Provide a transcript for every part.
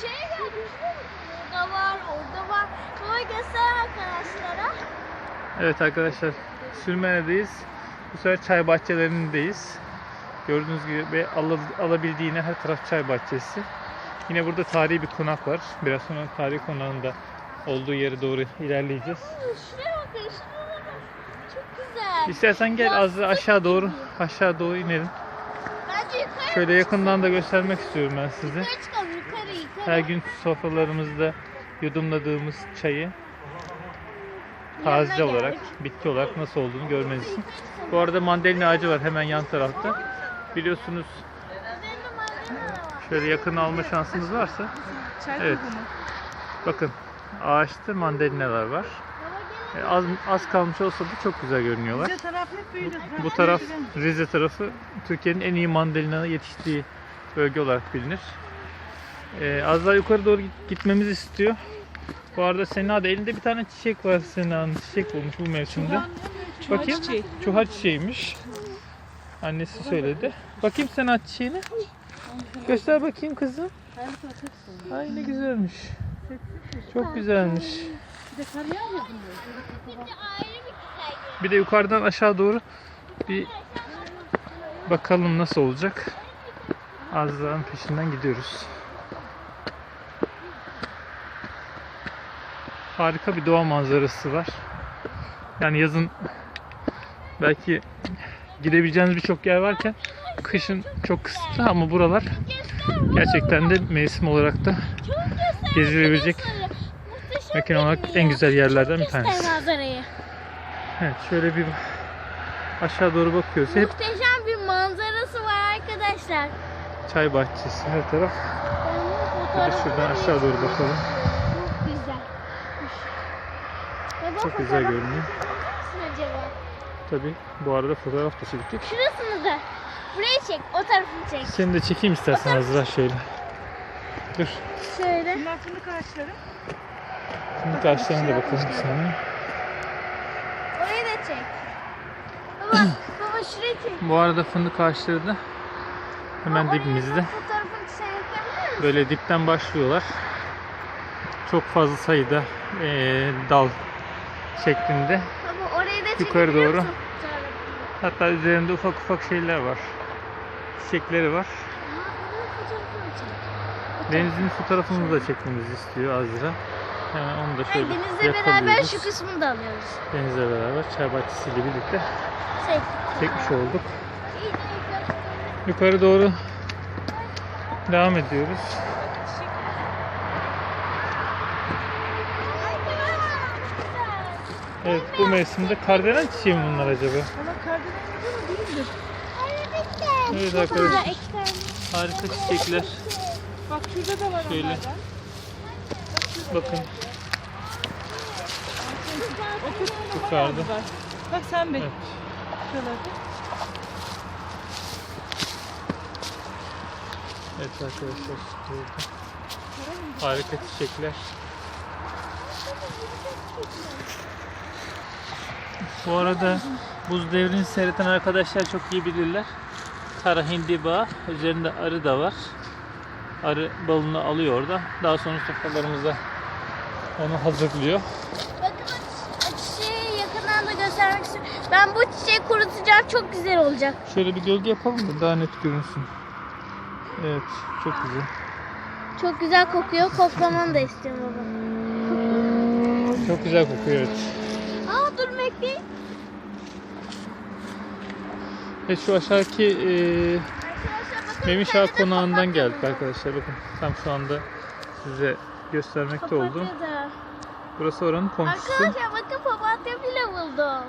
şeye geldik. Burada var, orada var. Baba göster arkadaşlara. Evet arkadaşlar Sürmene'deyiz. Bu sefer çay bahçelerindeyiz. Gördüğünüz gibi al- alabildiğine her taraf çay bahçesi. Yine burada tarihi bir konak var. Biraz sonra tarihi konağında olduğu yere doğru ilerleyeceğiz. Şuraya bakın, şuraya bakın. Çok güzel. İstersen gel az aşağı doğru aşağı doğru inelim. Bence yukarı Şöyle yakından da göstermek istiyorum ben size. yukarı çıkalım, yukarı yukarı. Her gün sofralarımızda yudumladığımız çayı taze olarak, bitki olarak nasıl olduğunu görmeniz için. Bu arada mandalina ağacı var hemen yan tarafta. Biliyorsunuz şöyle yakın alma şansınız varsa Evet. bakın ağaçta mandalinalar var. E, Az, az kalmış olsa da çok güzel görünüyorlar. Bize taraf hep böyle. Bu taraf Rize tarafı Türkiye'nin en iyi mandalina yetiştiği bölge olarak bilinir. Ee, az daha yukarı doğru git- gitmemizi istiyor. Bu arada Sena da elinde bir tane çiçek var Sena'nın çiçek bulmuş bu mevsimde. Bakayım. çiçeği. Çuha çiçeğiymiş. Annesi söyledi. Bakayım Sena çiçeğini. Göster bakayım kızım. Ay ne güzelmiş. Çok güzelmiş. Bir de yukarıdan aşağı doğru bir bakalım nasıl olacak. Azra'nın peşinden gidiyoruz. Harika bir doğa manzarası var. Yani yazın belki gidebileceğiniz birçok yer varken kışın çok kısıtlı ama buralar gerçekten de mevsim olarak da gezilebilecek mekan olarak en güzel yerlerden bir tanesi. Evet şöyle bir aşağı doğru bakıyoruz. Hep Muhteşem bir manzarası var arkadaşlar. çay bahçesi her taraf. Bir şuradan aşağı doğru bakalım. Çok güzel. Baba, Çok güzel fotoğraf görünüyor. acaba? Tabi bu arada fotoğraf da çektik. Şurasını da. Burayı çek. O tarafını çek. Seni de çekeyim istersen Azra şöyle. Dur. Şöyle. Bunlar fındık ağaçları. Şimdi ağaçlarına da bakalım bir saniye. Orayı da çek. Baba, baba şurayı çek. Bu arada fındık ağaçları da hemen Oraya dibimizde. Fotoğrafını çekebilir misin? Böyle dipten başlıyorlar. Çok fazla sayıda eee, dal şeklinde. Baba orayı da Yukarı doğru. musun? Hatta üzerinde ufak ufak şeyler var. Çiçekleri var. Denizin fotoğrafını da çekmemizi istiyor Azra. Hemen onu da şöyle denizle beraber şu kısmını da alıyoruz. Denizle beraber çay bahçesiyle birlikte Çek. çekmiş olduk. Yukarı doğru devam ediyoruz. Evet bu mevsimde kardelen çiçeği mi bunlar acaba? Valla kardelen gibi ama değildir. Evet arkadaşlar harika çiçekler. Bak şurada da var Şöyle. onlardan. Bakın yukarıda. Bak sen bek. Evet. Şuralarda. Evet arkadaşlar burada harika çiçekler. Bu arada buz devrini seyreden arkadaşlar çok iyi bilirler. Kara hindiba, üzerinde arı da var. Arı balını alıyor orada. Daha sonra sofralarımızda onu hazırlıyor. Bakın çiçeği yakından da göstermek istiyorum. Ben bu çiçeği kurutacağım. Çok güzel olacak. Şöyle bir gölge yapalım da daha net görünsün. Evet, çok güzel. Çok güzel kokuyor. Koklamanı da istiyorum baba. Çok güzel kokuyor evet. Bekleyin. Ve şu Arkadaşlar bakın. Memiş Ağa konağından papatya geldik arkadaşlar. Bakın tam şu anda size göstermekte oldum. Papatya da. Burası oranın komşusu. Arkadaşlar bakın papatya bile buldum.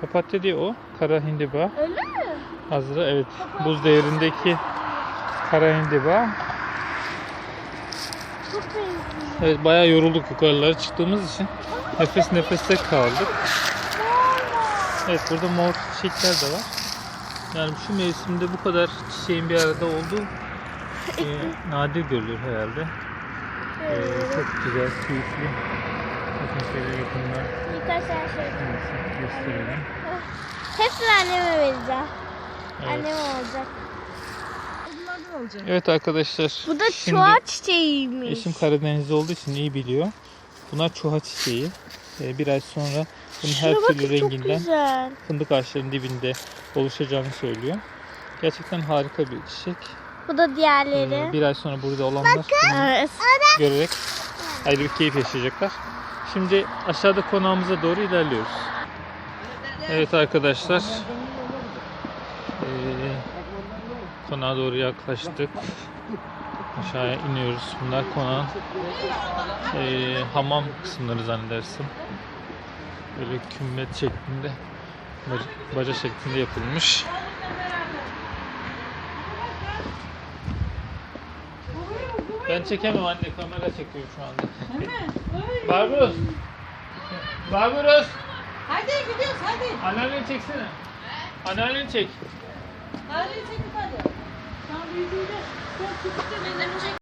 Papatya diye o. Kara hindiba. Öyle mi? Hazıra evet. Buz devrindeki kara hindiba. Evet bayağı yorulduk yukarılara çıktığımız için. Nefes nefeste kaldık. Evet burada mor çiçekler de var. Yani şu mevsimde bu kadar çiçeğin bir arada olduğu e, nadir görülür herhalde. E, çok güzel, keyifli. Bakın şöyle yakından Birkaç tane şey. gösterelim. Hepsini anneme vereceğim. Evet. Annem olacak. Alacaksın. Evet arkadaşlar. Bu da şimdi çuha çiçeğiymiş. Eşim Karadenizli olduğu için iyi biliyor. Bunlar çuha çiçeği. Ee, bir ay sonra bunun her Şuna türlü bakın çok renginden fındık ağaçlarının dibinde oluşacağını söylüyor. Gerçekten harika bir çiçek. Bu da diğerleri. Ee, bir ay sonra burada olanlar Evet. görerek ayrı bir keyif yaşayacaklar. Şimdi aşağıda konağımıza doğru ilerliyoruz. Evet arkadaşlar. Ee, konağa doğru yaklaştık. Aşağıya iniyoruz. Bunlar konağın ee, hamam kısımları zannedersin. Böyle kümmet şeklinde baca- şeklinde yapılmış. Ben çekemem anne kamera çekiyor şu anda. Barbaros. Barbaros. Hadi gidiyoruz hadi. Anneanneni çeksene. Anneanneni çek. Hadi çekip hadi. Sen büyüdüğünde sen küçükte